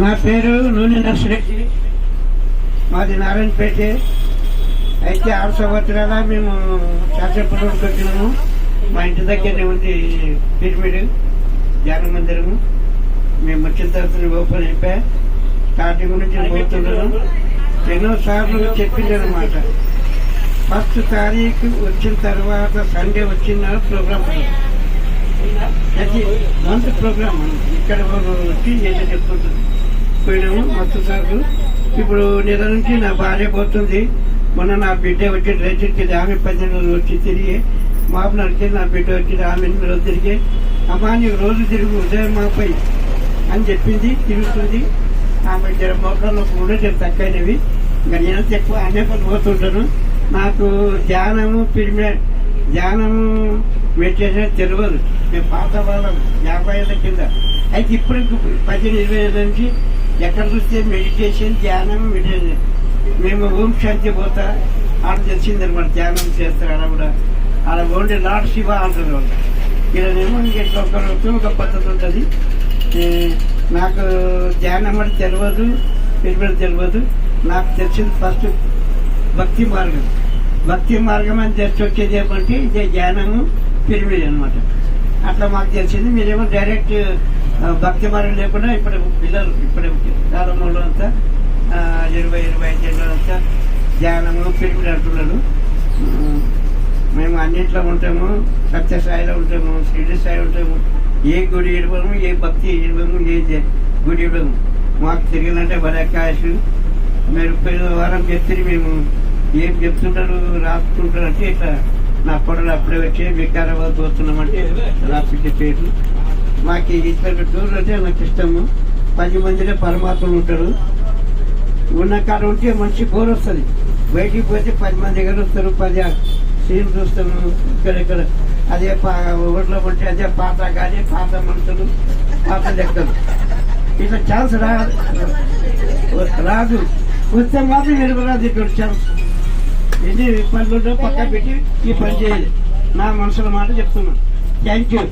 నా పేరు నూనె నర్సిరెడ్డి. మాది నారాయణపేట. అయితే ఆరు సంవత్సరాల మేము శాసనపురంకి వచ్చినాము. మా ఇంటి దగ్గరనే ఉంది పిరమిడ్. ధ్యాన మందిరము. మేము వచ్చిన తర్వాత ఓపెన్ అయిపోయా. స్టార్టింగ్ నుంచి పోతున్నాను. ఎన్నో సార్లు చెప్పింది అనమాట ఫస్ట్ తారీఖు వచ్చిన తర్వాత సండే వచ్చిన ప్రోగ్రామ్. అది మంత్ ప్రోగ్రామ్ ఇక్కడ వచ్చి నేను చెప్పుకుంటుంది పోయినాము మస్తు సార్లు ఇప్పుడు నెల నుంచి నా భార్య పోతుంది. మొన్న నా బిడ్డ వచ్చి రైతుకి ఆమె పద్దెనిమిది వచ్చి తిరిగి మాపు నడిచి నా బిడ్డ వచ్చి ఆమె ఎనిమిది రోజులు తిరిగి అమ్మా నీకు రోజు తిరుగు ఉదయం మాపై అని చెప్పింది తిరుగుతుంది. ఆమె ఇద్దరు మోకాళ్ళు కూడా నేను తక్కువైనవి. ఇంకా నేను ఎక్కువ అనే పని పోతుంటాను. నాకు ధ్యానము పిరిమిడ్ ధ్యానము మెడిటేషన్ తెలియదు. మేము పాత వాళ్ళం యాభై ఏళ్ళ కింద. అయితే ఇప్పుడు పదిహేను ఇరవై ఏళ్ళ నుంచి ఎక్కడ చూస్తే మెడిటేషన్ ధ్యానం మెడిటేషన్ మేము ఓం శాంతి పోతా. ఆడ తెలిసింది అనమాట ధ్యానం చేస్తారు ఆడ కూడా. ఆడ ఓన్లీ లార్డ్ శివ అంటారు వాళ్ళు. ఇలానేమో ఇంకెట్లా ఒక ఒక పద్ధతి ఉంటుంది. నాకు ధ్యానం అంటే తెలియదు పిరిమిడ్ తెలియదు. నాకు తెలిసింది ఫస్ట్ భక్తి మార్గం. భక్తి మార్గం అని తెలిసి వచ్చేది ఏమంటే ఇదే ధ్యానము. పిరిమిడ్ అనమాట. అట్లా మాకు తెలిసింది. మీరేమో డైరెక్ట్ భక్తి మార్గం లేకుండా ఇప్పుడు పిల్లలు ఇప్పుడే కాలంలో అంతా ఇరవై ఇరవై ఐదు ఏళ్ళ అంతా ధ్యానము పిరిమిడ్ అంటున్నారు. మేము అన్నింటిలో ఉంటాము. సత్యసాయిలో ఉంటాము. శ్రీడి స్థాయిలో ఉంటాము. ఏ గుడి ఇడవము ఏ భక్తి ఇడవము ఏ గుడి ఇడవము మాకు తిరిగినంటే బలకాయసు మీరు పోయిన వారం చెప్తే మేము. ఏం చెప్తుంటారు రాసుకుంటారు అంటే ఇట్లా నా కొడలు అప్పుడే వచ్చి వికారాబాద్ పోతున్నామంటే రాసిచ్చే పేరు మాకు ఇద్దరు టూర్ అంటే నాకు ఇష్టము. పది మందిలో పరమాత్మలు ఉంటారు ఉన్న కాడ ఉంటే మంచి బోర్ వస్తుంది. బయటికి పోతే పది మంది దగ్గర వస్తారు పది సీన్ చూస్తాము ఇక్కడ ఇక్కడ. అదే పా- ఊర్లో ఉంటే అదే పాత కానీ పాత మనుషులు పాత లెక్కలు. ఇట్లా ఛాన్స్ రాదు. రాదు. వస్తే మాత్రం ఎరుగురాదు ఇక్కడ ఛాన్స్ ఎన్ని పనులు పక్క పెట్టి ఈ పని చేయాలి. నా మనసుల మాట చెప్తున్నాను. Thank you